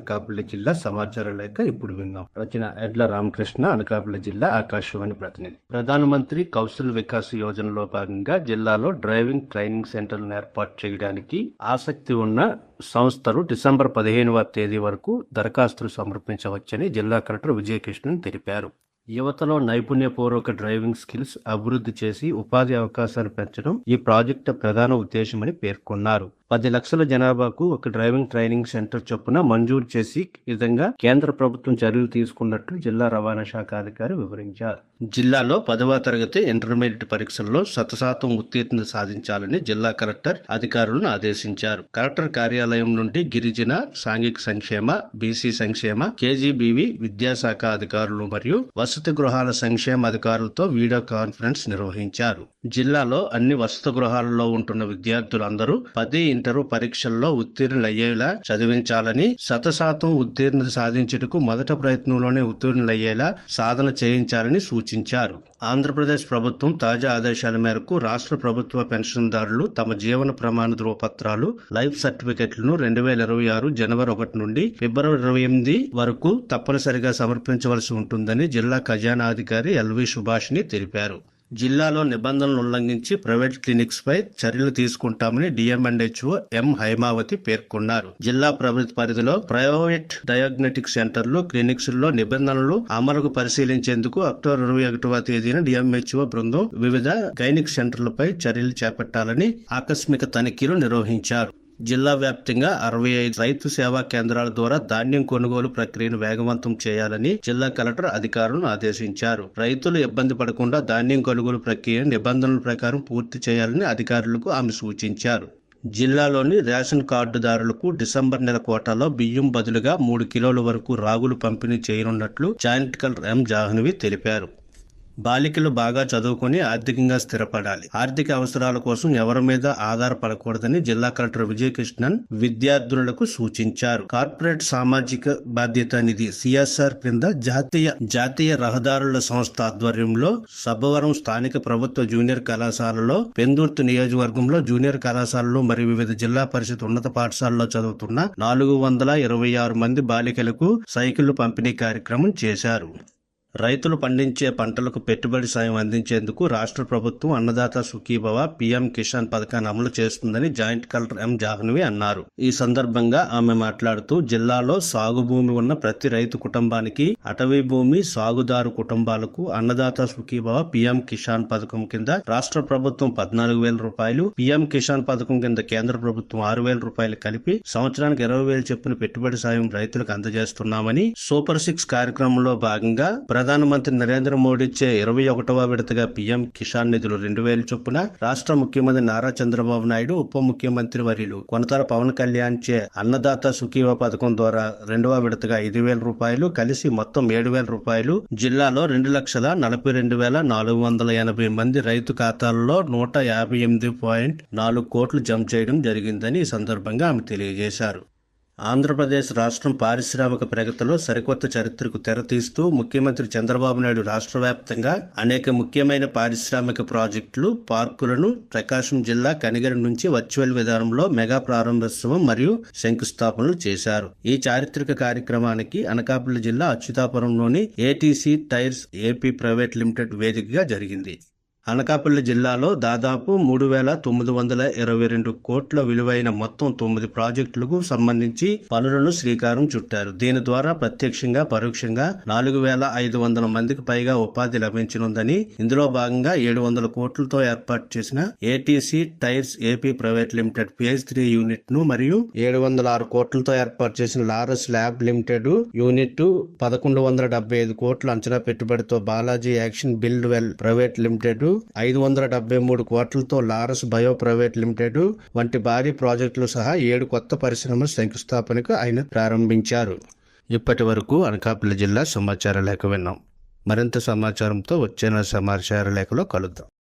అనకాపల్లి జిల్లా సమాచార లేఖ ఇప్పుడు విన్నాం. రచన ఎడ్ల రామకృష్ణ అనకాపల్లి జిల్లా ఆకాశవాణి ప్రతినిధి. ప్రధానమంత్రి కౌశల్ వికాస్ యోజనలో భాగంగా జిల్లాలో డ్రైవింగ్ ట్రైనింగ్ సెంటర్లను ఏర్పాటు చేయడానికి ఆసక్తి ఉన్న సంస్థలు డిసెంబర్ పదిహేనవ తేదీ వరకు దరఖాస్తులు సమర్పించవచ్చని జిల్లా కలెక్టర్ విజయకృష్ణన్ తెలిపారు. యువతలో నైపుణ్యపూర్వక డ్రైవింగ్ స్కిల్స్ అభివృద్ధి చేసి ఉపాధి అవకాశాలు పెంచడం ఈ ప్రాజెక్టు ప్రధాన ఉద్దేశమని పేర్కొన్నారు. పది లక్షల జనాభాకు ఒక డ్రైవింగ్ ట్రైనింగ్ సెంటర్ చొప్పున మంజూరు చేసి విధంగా కేంద్ర ప్రభుత్వం చర్యలు తీసుకున్నట్లు జిల్లా రవాణా శాఖ అధికారి వివరించారు. జిల్లాలో పదవ తరగతి ఇంటర్మీడియట్ పరీక్షల్లో శతశాతం ఉత్తీర్ణత సాధించాలని జిల్లా కలెక్టర్ అధికారులను ఆదేశించారు. కలెక్టర్ కార్యాలయం నుండి గిరిజన సాంఘిక సంక్షేమ బీసీ సంక్షేమ కేజీబీవి విద్యాశాఖ అధికారులు మరియు వసతి గృహాల సంక్షేమ అధికారులతో వీడియో కాన్ఫరెన్స్ నిర్వహించారు. జిల్లాలో అన్ని వసతి గృహాలలో ఉంటున్న విద్యార్థులందరూ పది ఇంటరు పరీక్షల్లో ఉత్తీర్ణులయ్యేలా చదివించాలని శతశాతం ఉత్తీర్ణత సాధించుటకు మొదట ప్రయత్నంలోనే ఉత్తీర్ణులయ్యేలా సాధన చేయించాలని సూచించారు. ఆంధ్రప్రదేశ్ ప్రభుత్వం తాజా ఆదేశాల మేరకు రాష్ట్ర ప్రభుత్వ పెన్షన్దారులు తమ జీవన ప్రమాణ ధృవపత్రాలు లైఫ్ సర్టిఫికెట్లను రెండు వేల ఇరవై ఆరు జనవరి ఒకటి నుండి ఫిబ్రవరి ఇరవై ఎనిమిది వరకు తప్పనిసరిగా సమర్పించవలసి ఉంటుందని జిల్లా ఖజానాధికారి ఎల్వి సుభాష్ని తెలిపారు. జిల్లాలో నిబంధనలు ఉల్లంఘించి ప్రైవేట్ క్లినిక్స్ పై చర్యలు తీసుకుంటామని డిఎంఎన్హెచ్ఓ ఎం హైమావతి పేర్కొన్నారు. జిల్లా ప్రభుత్వ పరిధిలో ప్రైవేట్ డయాగ్నోటిక్ సెంటర్లు క్లినిక్స్లో నిబంధనలు అమలుకు పరిశీలించేందుకు అక్టోబర్ ఇరవై ఒకటవ తేదీన డిఎంహెచ్ఓ బృందం వివిధ గైనిక్ సెంటర్లపై చర్యలు చేపట్టాలని ఆకస్మిక తనిఖీలు నిర్వహించారు. జిల్లా వ్యాప్తంగా అరవై ఐదు రైతు సేవా కేంద్రాల ద్వారా ధాన్యం కొనుగోలు ప్రక్రియను వేగవంతం చేయాలని జిల్లా కలెక్టర్ అధికారులను ఆదేశించారు. రైతులు ఇబ్బంది పడకుండా ధాన్యం కొనుగోలు ప్రక్రియ నిబంధనల ప్రకారం పూర్తి చేయాలని అధికారులకు ఆమె సూచించారు. జిల్లాలోని రేషన్ కార్డుదారులకు డిసెంబర్ నెల కోటాలో బియ్యం బదులుగా మూడు కిలోల వరకు రాగులు పంపిణీ చేయనున్నట్లు జాయింట్ కలెక్టర్ ఎం. జాహ్నవి తెలిపారు. బాలికలు బాగా చదువుకొని ఆర్థికంగా స్థిరపడాలి. ఆర్థిక అవసరాల కోసం ఎవరి మీద ఆధారపడకూడదని జిల్లా కలెక్టర్ విజయకృష్ణన్ విద్యార్థులకు సూచించారు. కార్పొరేట్ సామాజిక బాధ్యత నిధి సిఎస్ఆర్ క్రింద జాతీయ జాతీయ రహదారుల సంస్థ ఆధ్వర్యంలో సబ్బవరం స్థానిక ప్రభుత్వ జూనియర్ కళాశాలలో పెందుర్తి నియోజకవర్గంలో జూనియర్ కళాశాలలో మరియు వివిధ జిల్లా పరిషత్ ఉన్నత పాఠశాలలో చదువుతున్న నాలుగు వందల ఇరవై ఆరు మంది బాలికలకు సైకిళ్ళు పంపిణీ కార్యక్రమం చేశారు. రైతులు పండించే పంటలకు పెట్టుబడి సాయం అందించేందుకు రాష్ట్ర ప్రభుత్వం అన్నదాత సుఖీభవ పీఎం కిసాన్ పథకాన్ని అమలు చేస్తుందని జాయింట్ కలెక్టర్ ఎం జాహ్నవి అన్నారు. ఈ సందర్భంగా ఆమె మాట్లాడుతూ జిల్లాలో సాగు భూమి ఉన్న ప్రతి రైతు కుటుంబానికి అటవీ భూమి సాగుదారు కుటుంబాలకు అన్నదాత సుఖీభవ పీఎం కిసాన్ పథకం కింద రాష్ట్ర ప్రభుత్వం పద్నాలుగు వేల రూపాయలు పీఎం కిసాన్ పథకం కింద కేంద్ర ప్రభుత్వం ఆరు వేల రూపాయలు కలిపి సంవత్సరానికి ఇరవై వేలు చొప్పున పెట్టుబడి సాయం రైతులకు అందజేస్తున్నామని సూపర్ సిక్స్ కార్యక్రమంలో భాగంగా ప్రధానమంత్రి నరేంద్ర మోడీ ఇచ్చే ఇరవై ఒకటవ విడతగా పీఎం కిసాన్ నిధులు రెండు వేల చొప్పున రాష్ట్ర ముఖ్యమంత్రి నారా చంద్రబాబు నాయుడు ఉప ముఖ్యమంత్రి వర్యులు కొనతర పవన్ కళ్యాణ్ చే అన్నదాత సుఖీవ పథకం ద్వారా రెండవ విడతగా ఐదు వేల రూపాయలు కలిసి మొత్తం ఏడు వేల రూపాయలు జిల్లాలో రెండు లక్షల నలభై రెండు వేల నాలుగు వందల ఎనభై మంది రైతు ఖాతాల్లో నూట యాభై ఎనిమిది పాయింట్ నాలుగు కోట్లు జమ చేయడం జరిగిందని ఈ సందర్భంగా ఆమె తెలియజేశారు. ఆంధ్రప్రదేశ్ రాష్ట్రం పారిశ్రామిక ప్రగతిలో సరికొత్త చరిత్రకు తెరతీస్తూ ముఖ్యమంత్రి చంద్రబాబు నాయుడు రాష్ట్ర వ్యాప్తంగా అనేక ముఖ్యమైన పారిశ్రామిక ప్రాజెక్టులు పార్కులను ప్రకాశం జిల్లా కనిగర నుంచి వర్చువల్ విధానంలో మెగా ప్రారంభోత్సవం మరియు శంకుస్థాపనలు చేశారు. ఈ చారిత్రక కార్యక్రమానికి అనకాపల్లి జిల్లా అచ్యుతాపురంలోని ATC tyres AP private limited వేదికగా జరిగింది. అనకాపల్లి జిల్లాలో దాదాపు మూడు వేల తొమ్మిది వందల ఇరవై రెండు కోట్ల విలువైన మొత్తం తొమ్మిది ప్రాజెక్టులకు సంబంధించి పనులను శ్రీకారం చుట్టారు. దీని ద్వారా ప్రత్యక్షంగా పరోక్షంగా నాలుగు వేల ఐదు వందల మందికి పైగా ఉపాధి లభించనుందని ఇందులో భాగంగా ఏడు వందల కోట్లతో ఏర్పాటు చేసిన ATC tyres AP private limited PH three యూనిట్ను మరియు ఏడు వందల ఆరు కోట్లతో ఏర్పాటు చేసిన లారస్ ల్యాబ్ లిమిటెడ్ యూనిట్ పదకొండు వందల డెబ్బై ఐదు కోట్ల అంచనా పెట్టుబడితో Balaji action build well private limited ఐదు వందల డెబ్బై మూడు కోట్లతో లారస్ బయో ప్రైవేట్ లిమిటెడ్ వంటి భారీ ప్రాజెక్టులు సహా ఏడు కొత్త పరిశ్రమల శంకుస్థాపనకు ఆయన ప్రారంభించారు. ఇప్పటి వరకు అనకాపల్లి జిల్లా సమాచార లేఖ విన్నాం. మరింత సమాచారంతో వచ్చే సమాచార లేఖలో కలుద్దాం.